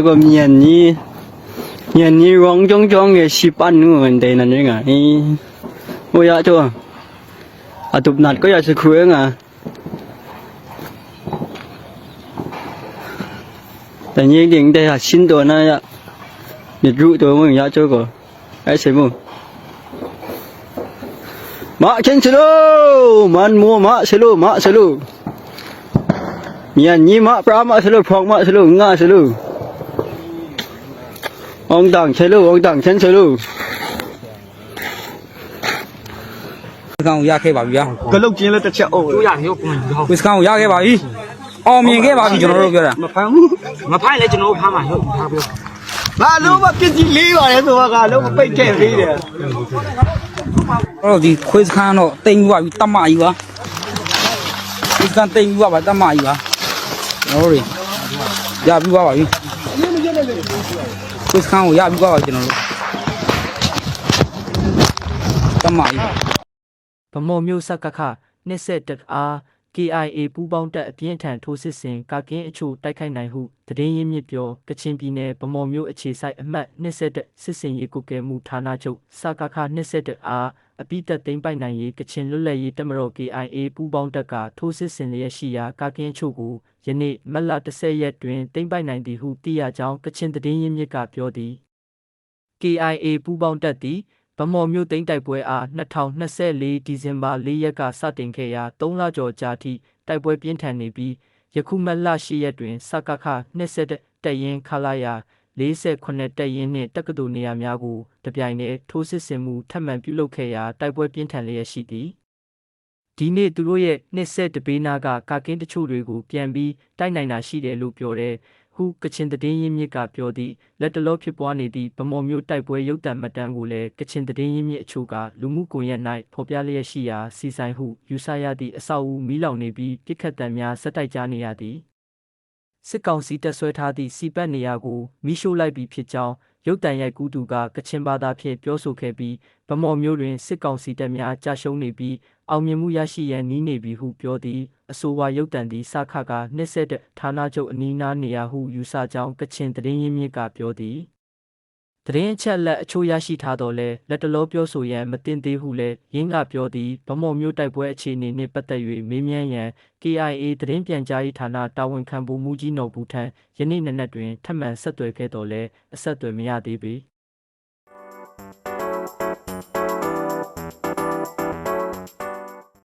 个面泥，面泥黄壮壮的西班奴们的那那个，咦，我要做，啊，读那个也是苦啊。但你领的啊，新多那呀，你入多么要做个，哎，什么？马前走路，慢摸马走路，马走路。မြန်ညီမပရာမဆလို့ဖောင်မဆလို့ငါဆလို့ အောင်တောင်ချေလို့အောင်တောင်ချမ်းချေလို့ကောင်ရခဲ့ပါပြီဗျာဂလုတ်ကျင်းလည်းတစ်ချက်အုပ်တို့ရတယ်ရောကွန်ရောဝစ်ကောင်ရခဲ့ပါပြီအောင်မြင်ခဲ့ပါပြီကျွန်တော်တို့ပြောတာမဖမ်းဘူးမဖမ်းလည်းကျွန်တော်တို့ဖမ်းမှာဟုတ်ဖမ်းပြော။ဘာလို့မပစ္စည်းလေးပါလဲဆိုတာကလုံးပိတ်ခဲ့သေးတယ်။အော်ဒီခွေးစခန်းတော့တိမ်ယူပါပြီတမကြီးပါ။ခွေးစခန်းတိမ်ယူပါပါတမကြီးပါ။ကျွန်တော်တို့ရပြီးပါပါပြီ။ ခွေးစခန်းကိုရပြီးပါပါကျွန်တော်တို့တမကြီးပါဗမော်မျိုးစက်ကခနှစ်ဆက်တက်အား KIA ပူးပေါင်းတပ်အပြင်းထန်ထိုးစစ်ဆင်ကာကင်းအချို့တိုက်ခိုက်နိုင်ဟုတည်င်းရင်းမြစ်ပြောကချင်ပြည်နယ်ဗမော်မျိုးအခြေဆိုင်အမှတ်နှစ်ဆက်တက်စစ်စင်ရေးကုကဲမှုဌာနချုပ်စကခနှစ်ဆက်တက်အား အပိတက်သိမ်းပိုက်နိုင်ရေးကချင်လွတ်လပ်ရေးတပ်မတော် KIA ပူးပေါင်းတပ်ကထိုးစစ်ဆင်လျက်ရှိရာကာကင်းအချို့ကိုယနေ့မတ်လ10ရက်တွင်သိမ်းပိုက်နိုင်သည်ဟုသိရကြောင်းကချင်တည်င်းရင်းမြစ်ကပြောသည် KIA ပူးပေါင်းတပ်သည်ဗမော်မြို့သိမ်းတိုက်ပွဲအား2024ဒီဇင်ဘာ4ရက်ကစတင်ခဲ့ရာ3လကျော်ကြာထိတိုက်ပွဲပြင်းထန်နေပြီးယခုမတ်လ10ရက်တွင်စကခ20တက်ရင်ခလာယာ 48တက်ရင်နှင့် တက္ကသိုလ်နေရာများကို တပြိုင်တည်း ထိုးစစ်ဆင်မှုထပ်မံပြုလုပ်ခဲ့ရာ တိုက်ပွဲပြင်းထန်လျက်ရှိသည်ဒီနေ့သူတို့ရဲ့နှစ်ဆက်တပေးနာကကာကင်းတချို့တွေကို ပြန်ပြီးတိုက်နိုင်တာရှိတယ်လို့ပြောတယ်ဟုကချင်တည်င်းရင်းမြစ်ကပြောသည့်လက်တလောဖြစ်ပွားနေသည့်ဗမော်မျိုးတိုက်ပွဲရုပ်တံမှတ်တမ်းကိုလည်းကချင်တည်င်းရင်းမြစ်အချို့ကလူမှုကွန်ရက်၌ဖော်ပြလျက်ရှိရာစီဆိုင်ဟုယူဆရသည့်အဆောက်အဦမီးလောင်နေပြီးပြစ်ခတ်တံများဆက်တိုက်ကြားနေရသည် စစ်ကောင်စီတပ်ဆွဲထားသည့်စီပတ်နေရာကိုမီးရှို့လိုက်ပြီးဖြစ်ကြောင်းရုပ်တံရိုက်ကူးသူကကချင်ဘာသာဖြင့်ပြောဆိုခဲ့ပြီးဗမော်မျိုးတွင်စစ်ကောင်စီတပ်များကြာရှုံးနေပြီးအောင်မြင်မှုရရှိရန်နီးနေပြီဟုပြောသည်အဆိုပါရုပ်တံသည်စခကနှစ်ဆက်တဲ့ဌာနချုပ်အနီးနားနေရာဟုယူဆကြောင်းကချင်တည်င်းရင်းမြစ်ကပြောသည် ။သတင်းအချက်လက်အချို့ရရှိထားတော့လဲလက်တလောပြောဆိုရန်မတင်သေးဟုလဲရင်းကပြောသည့်ဗမော်မျိုးတိုက်ပွဲအခြေအနေနှင့်ပတ်သက်၍မေးမြန်းရန် KIA သတင်းပြန်ကြားရေးဌာနတာဝန်ခံမှုမှုကြီးနော်ဘူးထံယနေ့နနက်တွင်ထပ်မံဆက်သွယ်ခဲ့တော့လဲအဆက်အသွယ်မရသေးပေ။